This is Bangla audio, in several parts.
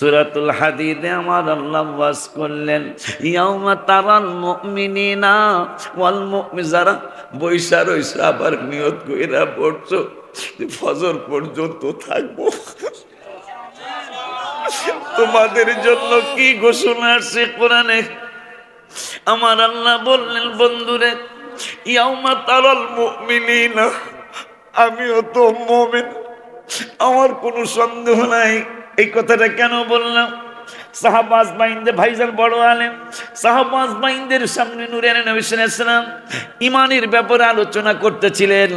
সুরাতুল হাদিদে আমার আল্লাহ ওয়াজ করলেন, ইয়াউমা তারাল মুমিনিনা ওয়াল মুমিন যারা বৈশা রইছে, আবার নিয়ত কইরা পড়ছো, ফজর পর্যন্ত থাকব। তোমাদের জন্য কি ঘোষণা আসছে কোরআনে? আমার আল্লাহ বললেন, বন্ধুরে, ইয়াউমা তারাল মুমিনিনা আমিও তো মুমিন, আমার কোনো সন্দেহ নাই। এই কথাটা কেন বললাম? সাহাবাজ বাইন্দে ভাইজান বড় আলেম। সাহাবাজ বাইন্দের সামনে নুরেন নবী ইমানের ব্যাপারে আলোচনা করতেছিলেন।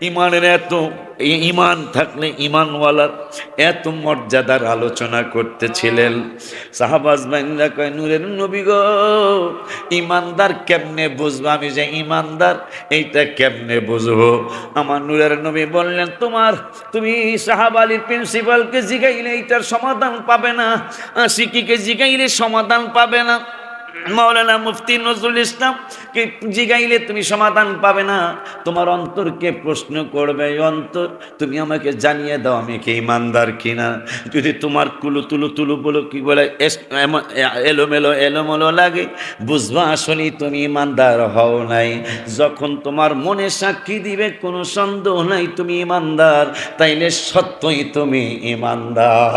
ইমানের এত ইমান থাকলে ইমানওয়ালার এত মর্যাদার আলোচনা করতেছিলেন। সাহাবাজ বাইন্দা কয়, নূরের নবী গো, ইমানদার কেমনে বুঝব? আমি যে ইমানদার, এইটা কেমনে বুঝব? আমার নূরের নবী বললেন, তোমার, তুমি সাহাব আলীর প্রিন্সিপালকে জিগাইলে এইটার সমাধান পাবে না। শিকিকে জিগাইলে সমাধান পাবে না। মাওলানা মুফতি নজরুল ইসলাম, কে জিগাইলে তুমি সমাধান পাবে না। তোমার অন্তরকে প্রশ্ন করবে? অন্তর তুমি আমাকে জানিয়ে দাও, আমি কি ইমানদার কিনা? যদি তোমার কুলু তুলু তুলু বলো, কি বলে এলোমেলো এলোমেলো লাগে, বুঝবা আসলে তুমি ইমানদার হও নাই। যখন তোমার মনে সাক্ষী দিবে, কোনো সন্দেহ নাই, তুমি ইমানদার, তাইলে সত্যই তুমি ইমানদার।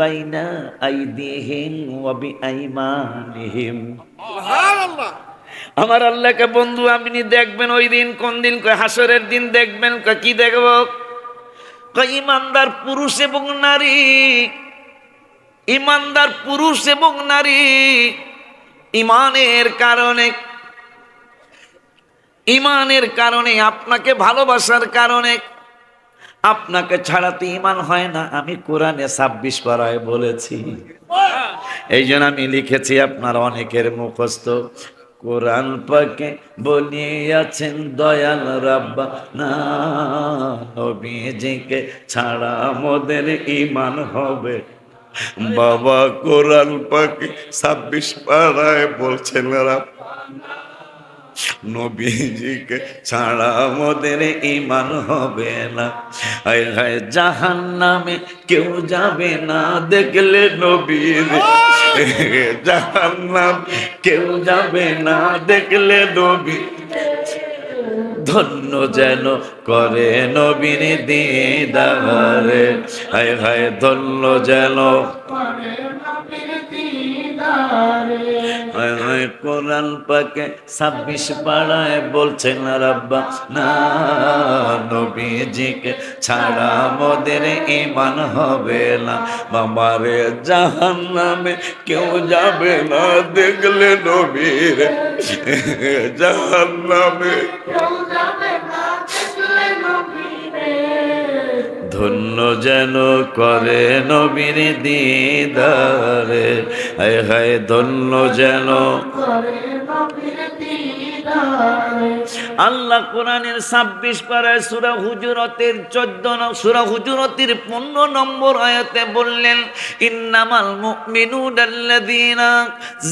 বাইনা আইদিহিম ওয়া বিআইমানিহিম। আমার আল্লাহকে বন্ধু আপনি দেখবেন ওই দিন কোন দিন? কয় হাসরের দিন দেখবেন কয় কি দেখব? কয় ইমানদার পুরুষ এবং নারী। ইমানদার পুরুষ এবং নারী ইমানের কারণে ইমানের কারণে আপনাকে ভালোবাসার কারণে আপনাকে ছাড়াতে ইমান হয় না। আমি কোরআনে ছাব্বিশ পাড়ায় বলেছি। এই জন্য আমি লিখেছি আপনার অনেকের মুখস্থ। কোরআন পাকে বলিয়াছেন দয়াল রাব্বা। না, নবীজিকে ছাড়া মোদের ইমান হবে বাবা কোরআন পাকে ছাব্বিশ পাড়ায় বলছেন রাব্বা। নবীজিকে ছাড়া মোদের ইমান হবে না। হায় হায় জাহান নামে কেউ যাবে না দেখলে নবীর। জাহান নাম কেউ যাবে না দেখলে নবী ধন্য যেন করে নবীর দিদারে। হায় হায়, ধন্য যেন হায় হায় কোরআন পাকে ছাব্বিশ পাড়ায় বলছেন রাব্বা না নবীজিকে ছাড়া মোদের ইমান হবে না। বাবারে জাহান নামে কেউ যাবে না দেখলে নবীর জাহান নামে ধন্য যেন করে নবীর দিদারে। হায় হায় ধন্য যেন আল্লাহ কোরআনের ছাব্বিশ পাড়ায় সুরা হুজুরতের চোদ্দ সুরা হুজুরতির পনেরো নম্বর আয়াতে বললেন, ইন্নামাল মুমিনুন আল্লাযীনা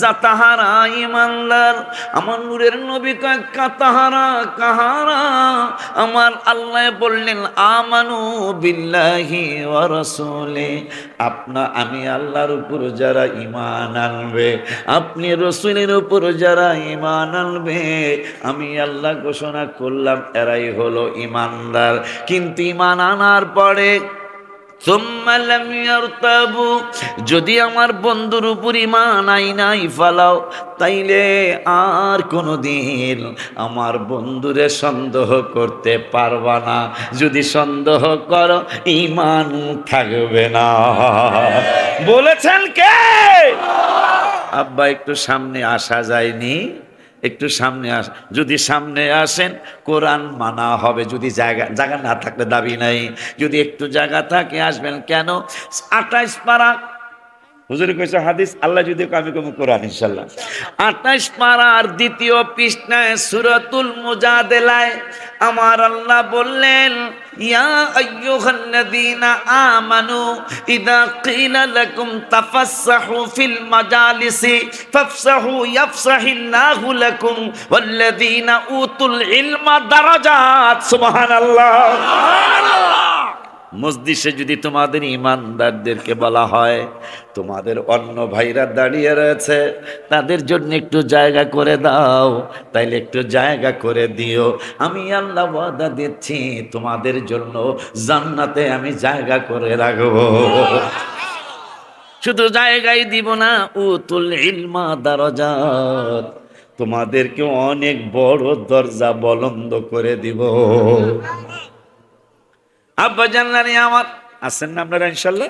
জাতাহারা ইমানদার আমার নূরের নবী কয়, কাতাহারা, কাহারা। আমার আল্লাহ বললেন, আমানু বিল্লাহি ওয়া রাসূলি। আপনা, আমি আল্লাহর উপর যারা ইমান আনবে, আপনি রসুলের উপর যারা ইমান আনবে, আমি আল্লাহ ঘোষণা করলাম, এরাই হলো ইমানদার কিন্তু ইমান আনার পরে যদি আমার বন্ধুর উপর ইমান আই নাই ফালাও, তাইলে আর কোনো দিন আমার বন্ধুরে সন্দেহ করতে পারবা না। যদি সন্দেহ করো ইমান থাকবে না। বলেছেন কে? আব্বা, একটু সামনে আসা যায়নি। একটু সামনে আস, যদি সামনে আসেন, কোরআন মানা হবে। যদি জায়গা জায়গা না থাকলে দাবি নাই। যদি একটু জায়গা থাকে, আসবেন। কেন? আঠাইশ পারা হুজুর কইছে, হাদিস আল্লাহ যদি আমি কম কোরআন ইনশাল্লাহ আঠাইশ পারার দ্বিতীয় পৃষ্ঠায় সুরাতুল মুজাদেলায় আমার আল্লাহ বললেন, ইয়া আইয়ুহাল্লাযীনা আমানু ইযা ক্বিলা লাকুম তাফাসসাহু ফিল মাজালিসি ফাফসাহু ইয়াফসাহিল্লাহু লাকুম ওয়াল্লাযীনা উতুল ইলমা দারাজাত। সুবহানাল্লাহ সুবহানাল্লাহ। মসজিদে যদি তোমাদের ইমানদারদেরকে বলা হয়, তোমাদের অন্য ভাইরা দাঁড়িয়ে রয়েছে, তাদের জন্য একটু জায়গা করে দাও, তাইলে একটু জায়গা করে দিও। আমি আল্লাহ ওয়াদা দিচ্ছি, তোমাদের জন্য জান্নাতে আমি জায়গা করে রাখব। শুধু জায়গায় দিব না ও উতুল ইলমা দারজাত। তোমাদেরকে অনেক বড় দরজা বলন্দ করে দিব। আব্বা জানলানি আমার। আছেন না আপনারা ইনশাল্লাহ?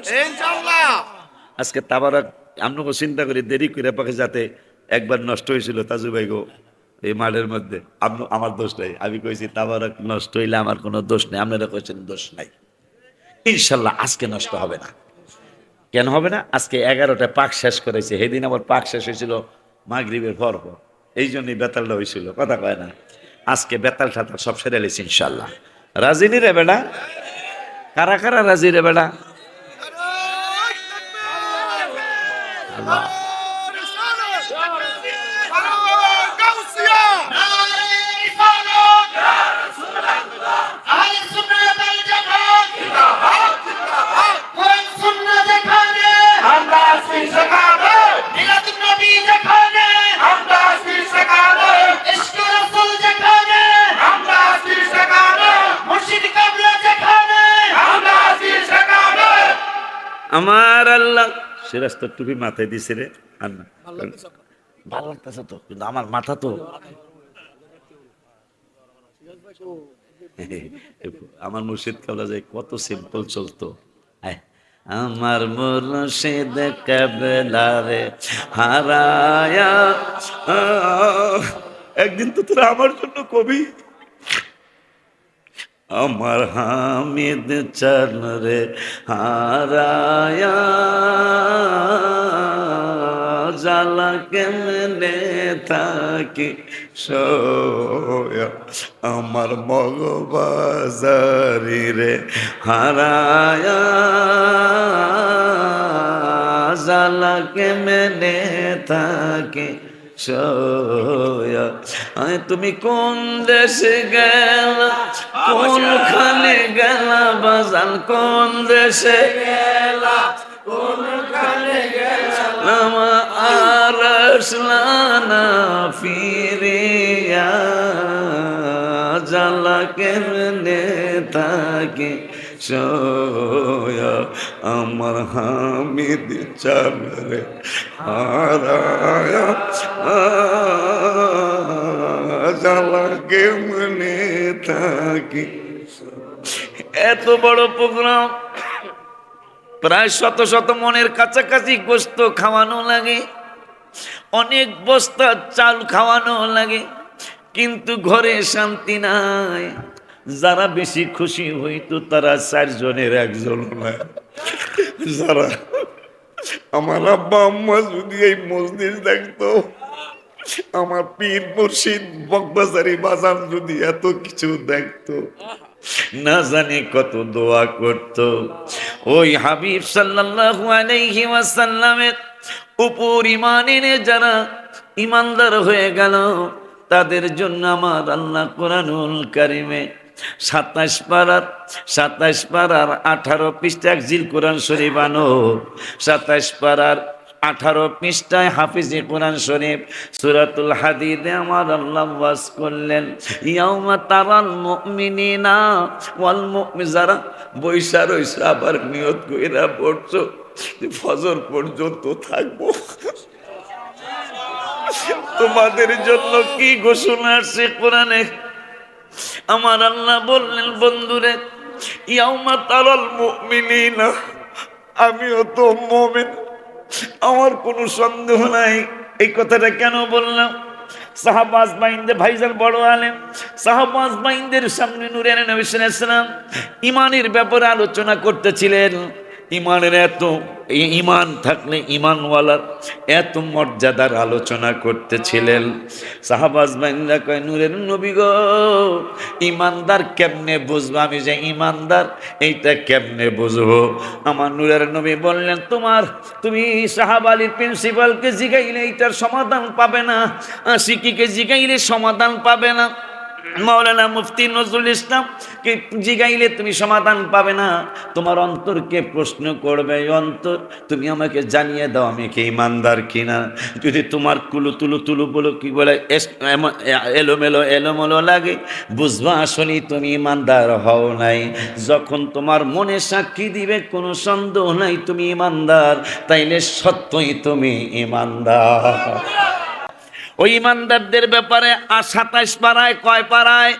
আজকে তাবারক আপনাকে চিন্তা করি দেরি করে পাকে যাতে একবার নষ্ট হয়েছিল তাজু ভাই গো এই মাঠের মধ্যে। আপনি আমার দোষ নাই। আমি কইছি তাবারক নষ্ট হইলে আমার কোনো দোষ নেই। আপনারা কইছেন দোষ নাই। ইনশাল্লাহ আজকে নষ্ট হবে না। কেন হবে না? আজকে এগারোটা পাক শেষ করেছে। সেদিন আমার পাক শেষ হয়েছিল মাগরিবের পর। পর এই জন্যই বেতালটা হয়েছিল কথা কয় না। আজকে বেতাল ঠাতাল সব সেরে লেছি ইনশাল্লাহ। রাজিনী রে বেটা? কারা কারা রাজি রে বেটা? আমার আল্লাহ। সিরাজ তো টুপি মাথায় দিছে রে আর না। ভালো লাগতেছে তো কিন্তু আমার মাথা তো। আমার মুর্শিদ কাবলা যায় কত সিম্পল চলতো। আমার মুর্শিদ কাবলারে হারায়া। আহ, একদিন তো তোরা আমার জন্য কবি। আমার হামিদ চরণ রে হারায়া। জালা কেমনে থাকি? আমার মগবাজারি রে হারায়া। জালা কেমনে থাকি? আয়, তুমি কোন দেশে গেলা? কোনখানে গেলা? বাজান, কোন দেশে গেলা? কোনখানে গেলা? আর আসলানা ফিরিয়া জালা কেমনে থাকে সোয়া আমার হামিদ চামরে হারায়া থাকি? এত বড় প্রোগ্রাম, প্রায় শত শত মনের কাছাকাছি গোস্ত খাওয়ানো লাগে, অনেক বস্তা চাল খাওয়ানো লাগে, কিন্তু ঘরে শান্তি নাই। যারা বেশি খুশি হইতো তারা চারজনের একজন না। যারা আমার আব্বা আম্মা যদি এই মসজিদ দেখতো, আমার পীর মুর্শিদ বকবাজারি বাজান যদি এত কিছু দেখতো, না জানি কত দোয়া করত। ওই হাবিব সাল্লাল্লাহু আলাইহি ওয়াসাল্লামের উপর ইমান এনে যারা ইমানদার হয়ে গেল, তাদের জন্য আমার আল্লাহ কোরআনুল কারিমে সাতাশ পাড়ার সাতাশ পাড়ার আঠারো পৃষ্ঠা জিল কোরআন শরীফ আনো। সাতাশ পাড়ার আঠারো পৃষ্ঠায় হাফিজে কোরআন শরীফ। সুরাতুল হাদিদে আমার আল্লাহ ওয়াজ করলেন, ইয়াউমা তারাল মুমিনিনা ওয়াল মুমি যারা বৈশা রইসা আবার নিয়ত কইরা পড়ছো, ফজর পর্যন্ত থাকব। তোমাদের জন্য কি ঘোষণা আসছে কোরআনে? আমার আল্লাহ বললেন, বন্ধুরে, ইয়াউমা তারাল মুমিনিনা, আমিও তো মুমিন। আমার কোনো সন্দেহ নাই। এই কথাটা কেন বললাম? সাহাবাজ বাইন্দে ভাইজান বড় আলেম। সাহাবাজ বাইনদের সামনে নুরে নবী সাল্লাল্লাহু ইমানের ব্যাপারে আলোচনা করতেছিলেন। ইমানের এত ইমান থাকলে ইমানওয়ালার এত মর্যাদার আলোচনা করতেছিলেন। সাহাবাজ বাইন্দা কয়, নূরের নবী গো, ইমানদার কেমনে বুঝব? আমি যে ইমানদার, এইটা কেমনে বুঝব? আমার নূরের নবী বললেন, তোমার, তুমি সাহাব আলীর প্রিন্সিপালকে জিগাইলে এইটার সমাধান পাবে না। শিকিকে জিগাইলে সমাধান পাবে না। মাওলানা মুফতি নজরুল ইসলাম, কে জিগাইলে তুমি সমাধান পাবে না। তোমার অন্তরকে প্রশ্ন করবে? অন্তর তুমি আমাকে জানিয়ে দাও, আমি কি ইমানদার কিনা? যদি তোমার কুলু তুলু তুলু বলো, কি বলে এলোমেলো এলোমেলো লাগে, বুঝবা আসলে তুমি ইমানদার হও নাই। যখন তোমার মনে সাক্ষী দিবে, কোনো সন্দেহ নাই তুমি ইমানদার, তাইলে সত্যই তুমি ইমানদার। ওই ইমানদারদের ব্যাপারে আর সাতাইশ পাড়ায় কয় পাড়ায়?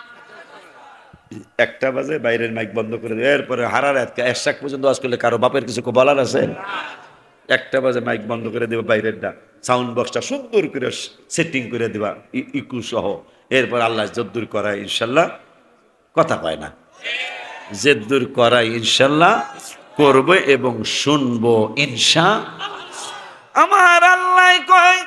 একটা বাজে, বাইরের মাইক বন্ধ করে দেবে এরপরে হারার এক শাক পর্যন্ত আজ করলে কারও বাপের কিছু বলার আছে? একটা বাজে মাইক বন্ধ করে দেবে বাইরের ডা সাউন্ড বক্সটা সুন্দর করে সেটিং করে দেবা ইকু সহ। এরপর আল্লাহ যদ্দুর করায়, ইনশাল্লাহ কথা পায় না। জেদ্দুর করায়, ইনশাল্লাহ করবে এবং শুনব, ইনশা আমার আল্লাহ কয়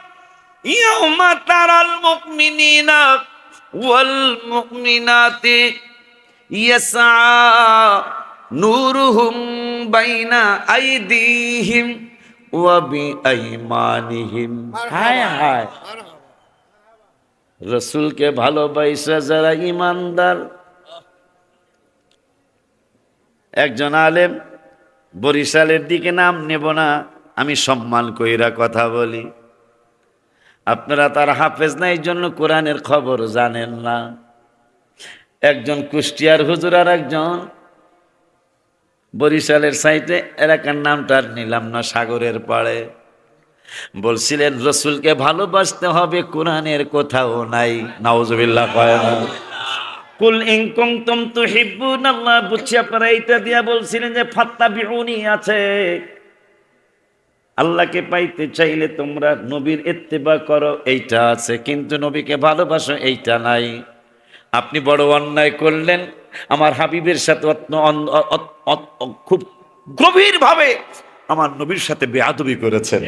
রসুলকে ভালোবাসা যারা ইমানদার। একজন আলেম বরিশালের দিকে নাম নেব না আমি সম্মান কইরা কথা বলি। আপনারা তার হাফেজ নাই জন্য কোরআনের খবর জানেন না। একজন কুষ্টিয়ার হুজুর আর একজন বরিশালের সাইটে, এলাকার নামটা নিলাম না, সাগরের পাড়ে। বলছিলেন, রসুলকে ভালোবাসতে হবে, কোরআনের কোথাও নাই। নাউজুবিল্লাহ, কয় না। কুল ইন কুনতুম তুহিব্বুন আল্লাহ বুঝছি আপনারা এইটা দিয়া বলছিলেন যে ফাত্তা ফাত্তাবিউনি, আছে। আল্লাহকে পাইতে চাইলে তোমরা নবীর ইত্তেবা করো, এইটা আছে, কিন্তু নবীকে ভালোবাসো, এইটা নাই। আপনি বড় অন্যায় করলেন, আমার হাবিবের সাথে খুব গভীরভাবে আমার নবীর সাথে বেয়াদবি করেছেন।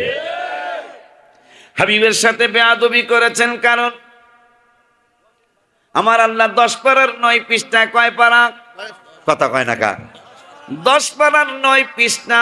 হাবিবের সাথে বেয়াদবি করেছেন কারণ আমার আল্লাহ দশ পাড়ার নয় পৃষ্ঠা, কয় পাড়া? কথা কয় না কা? দশ পাড়ার নয় পৃষ্ঠা।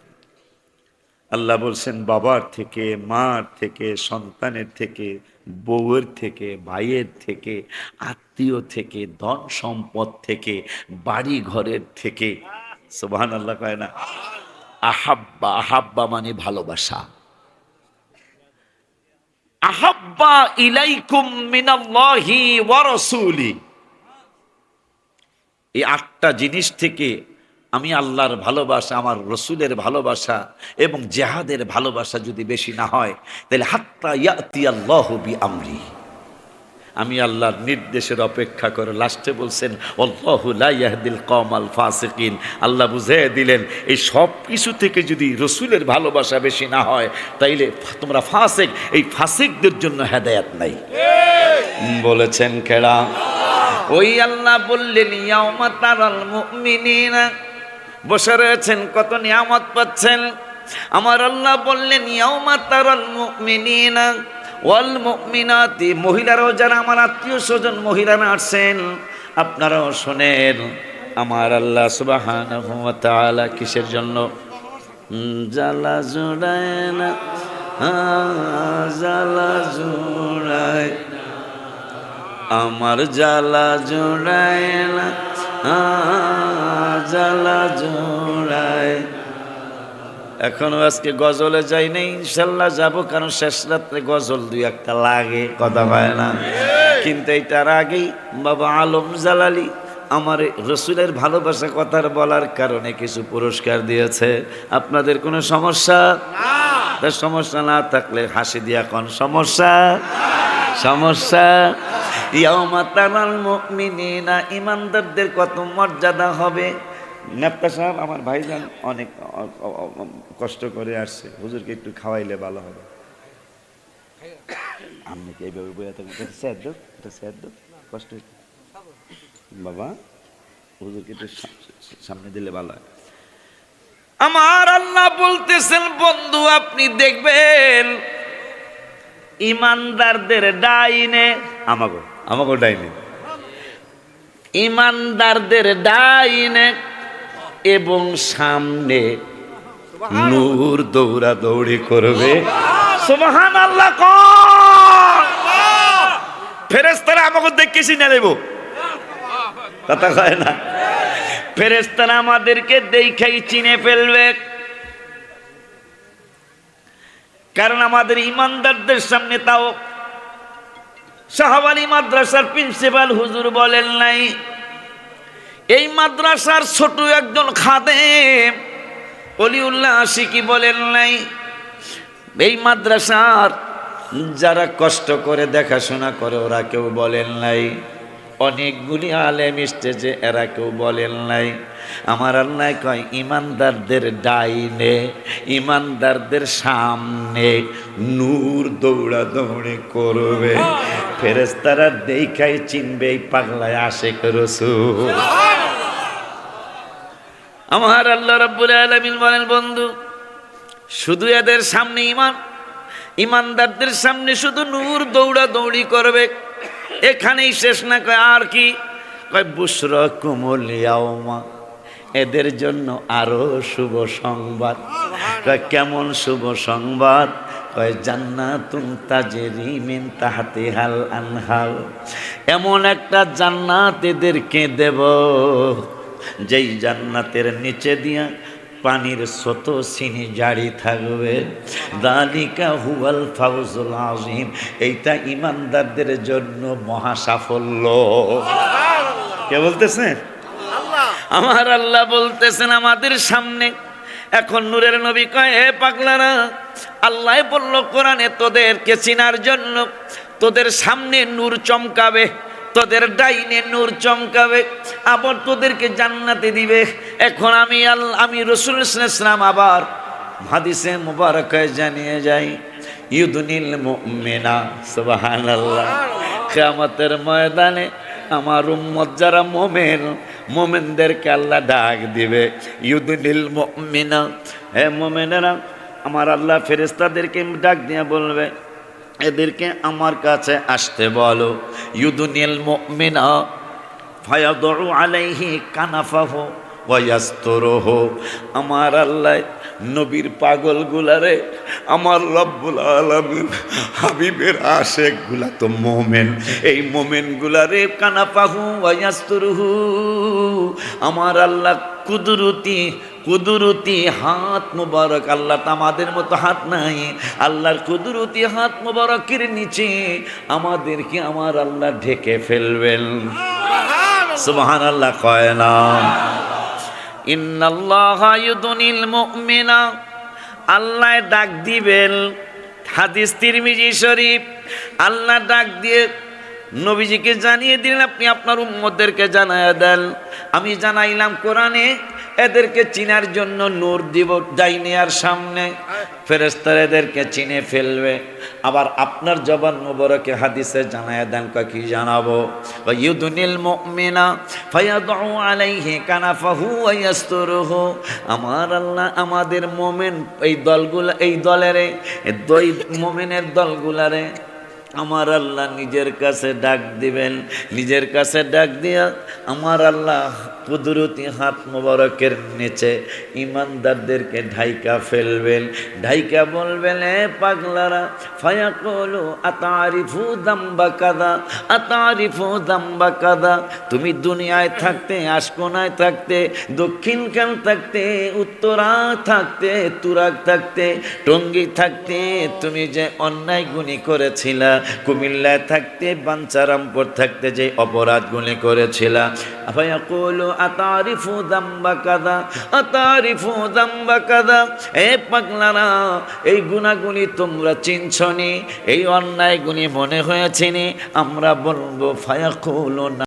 আল্লাহ বলছেন, বাবার থেকে, মার থেকে, সন্তানের থেকে, বউয়ের থেকে, ভাইয়ের থেকে, আত্মীয় থেকে, ধন সম্পদ থেকে বাড়ি ঘরের থেকে। সুবহান আল্লাহ কয় না? আহাব্বা আহাব্বা মানে ভালোবাসা। আহাব্বা ইলাইকুম মিনাল্লাহি ওয়া রাসূলি। এই আটটা জিনিস থেকে আমি আল্লাহর ভালোবাসা, আমার রসুলের ভালোবাসা এবং জেহাদের ভালোবাসা যদি বেশি না হয়, তাহলে হাত্তা ইয়াতি আল্লাহ বি আমরি আমি আল্লাহর নির্দেশের অপেক্ষা করে লাস্টে বলছেন অল্লাহু লা ইয়াহদিল কওমাল ফাসিকিন। আল্লাহ বুঝিয়ে দিলেন, এই সব কিছু থেকে যদি রসুলের ভালোবাসা বেশি না হয়, তাইলে তোমরা ফাসেক, এই ফাসিকদের জন্য হেদায়াত নাই। বলেছেন কেডা ওই আল্লাহ বললেন, ইয়াউমা তারাল মুমিনিনা। বসে রয়েছেন, কত নিয়ামত পাচ্ছেন। আমার আল্লাহ বললেন মহিলারাও যারা আমার আত্মীয় স্বজন মহিলারা আসছেন, আপনারাও শোনেন, আমার আল্লাহ তাআলা কিসের জন্য? জ্বালা জোড়ায় না জোড়ায় আমার জ্বালা জোড়ায় না। আ, জ্বালা জোড়ায়। এখনও আজকে গজলে যাই নাই ইনশাল্লাহ যাব কারণ শেষ রাত্রে গজল দুই একটা লাগে কথা হয় না। কিন্তু এইটার আগেই বাবা আলম জালালি আমার রসুলের ভালোবাসা কথার বলার কারণে কিছু পুরস্কার দিয়েছে। আপনাদের কোনো সমস্যা? সমস্যা না থাকলে হাসি দিয়া কোন সমস্যা? সমস্যা? ইয়াউমা তারাল মুমিনিনা ইমানদারদের কত মর্যাদা হবে? নেপ্তা সাহেব, আমার ভাইজান অনেক কষ্ট করে আসছে। হুজুরকে একটু খাওয়াইলে ভালো হবে। আপনি কি এইভাবে বইয়া থাকেন এটা স্যার দো এটা স্যার দো কষ্ট বাবা, হুজুরকে একটু সামনে দিলে ভালো হয়। আমার আল্লাহ বলতেছেন, বন্ধু, আপনি দেখবেন ইমানদারদের ডাইনে, আমাগো আমাগো ডাইনে। ইমানদারদের ডাইনে এবং সামনে নূর দৌড়া দৌড়ি করবে। সুবহান আল্লাহ ফেরেস্তারা আমাকে দেখেছি না দেব কথা কয় না? ফেরেস্তারা আমাদেরকে দেখাই চিনে ফেলবে। কারণ আমাদের ইমানদারদের সামনে তাও শাহবালী মাদ্রাসার প্রিন্সিপাল হুজুর বলেন নাই, এই মাদ্রাসার ছোট একজন খাদে অলিউল্লাহ আশিকি বলেন নাই, এই মাদ্রাসার যারা কষ্ট করে দেখাশোনা করে ওরা কেউ বলেন নাই। অনেকগুলি আলেম স্টেজে এরা কেউ বলেন নাই। আমার আল্লাহ কয় ইমানদারদের ডাইনে ইমানদারদের সামনে নূর দৌড়া দৌড়ি করবে ফেরেস্তারা দেখাই চিনবে এই পাগলায় আসে রসুল। আমার আল্লাহ রাব্বুল আলামিন বলেন বন্ধু শুধু এদের সামনে ইমান ইমানদারদের সামনে শুধু নূর দৌড়া দৌড়ি করবে। এখানেই শেষ না কয় আর কি? কয় বুসর কুমল ইয়াওমা এদের জন্য আরও শুভ সংবাদ। কয় কেমন শুভ সংবাদ? কয় জান্নাতুন তাজেরি মিন তাহাতে হাল আনহাল। এমন একটা জান্নাত এদেরকে দেব যেই জান্নাতের নিচে দিয়া পানির শত সিনি জারি থাকবে। দালিকা হুয়াল ফাউজুল আজিম এইটা ইমানদারদের জন্য মহা সাফল্য কে বলতেছেন আমার আল্লাহ বলতেছেন আমাদের সামনে এখন নূরের নবী কয় হে পাগলারা আল্লাহ বলল কোরআনে তোদেরকে চিনার জন্য তোদের সামনে নূর চমকাবে তোদের ডাইনে নূর চমকাবে আবার তোদেরকে জান্নাতে দিবে। এখন আমি আল্লাহ আমি রসুল ইসলাম আবার হাদিসে মুবারকায় জানিয়ে যাই, ইউদুনিল মুমিনা, সুবহানাল্লাহ। কিয়ামতের ময়দানে আমার উম্মত যারা মোমেন, মোমেনদেরকে আল্লাহ ডাক দিবে, ইউদুনিল মুমিনা। হে মোমেনেরা, আমার আল্লাহ ফেরেস্তাদেরকে ডাক দিয়ে বলবে, এদেরকে আমার কাছে আসতে বলো, ইউদুনিল মুমিনা। ফায়াদু আলাইহি কানাফাহু ওয়াস্তুরুহ আমার আল্লাহ নবীর পাগল গুলারে আমার রব্বুল আলামিন, হাবিবের আশেকগুলা তো মোমেন। এই মোমেন গুলারে কানাফাহু ওয়াস্তুরুহু আমার আল্লাহ কুদরতি কুদরতি হাত মুবারক, আল্লাহ আমাদের মতো হাত নাই। আল্লাহর কুদরতি হাত মুবারকের নিচে আমাদেরকে আমার আল্লাহ ঢেকে ফেলবেন। সুবহান আল্লাহ কয় না। মুমিনা। আল্লাহ ডাক দিবেন হাদিস তিরমিজি শরীফ। আল্লাহ ডাক দিয়ে নবীজিকে জানিয়ে দিলেন আপনি আপনার উম্মদেরকে জানায় দেন। আমি জানাইলাম কোরআনে এদেরকে চিনার জন্য নূর দিব ডাইনে আর সামনে। ফেরেস্তার এদেরকে চিনে ফেলবে। আবার আপনার জবান মুবারকে হাদিসে জানায় দেন কি জানাব? ইউদুনিল মুমিনা ফায়াদউ আলাইহি কানাফাহু ওয়া ইয়াসতুরুহু। আমার আল্লাহ আমাদের মোমেন, এই দলগুলা, এই দলেরে দুই মোমেনের দলগুলারে আমার আল্লাহ নিজের কাছে ডাক দিবেন। নিজের কাছে ডাক দিয়া আমার আল্লাহ কুদরতি হাত মোবারকের নিচে ইমানদারদেরকে ঢাইকা ফেলবেন। ঢাইকা বলবেন, এ পাগলারা ফায়া কলো আতারিফু দাম্বা কাদা, আতারিফু দাম্বা কাদা। তুমি দুনিয়ায় থাকতে, আশকোনায় থাকতে দক্ষিণকাল থাকতে, উত্তরা থাকতে তুরাক থাকতে, টঙ্গি থাকতে, তুমি যে অন্যায় গুণী করেছিলা, কুমিল্লায় থাকতে, বাঞ্চারামপুর থাকতে যে অপরাধগুলি করেছিলা। আফায়া কলো আতারিফু দাম্বা কাদা, আতারিফু দাম্বা কাদা। এ পাগলারা, এই গুণাগুণি তোমরা চিনছনি, এই অন্যায়গুণি মনে হয়েছে আমরা বলব ফায়া কলো না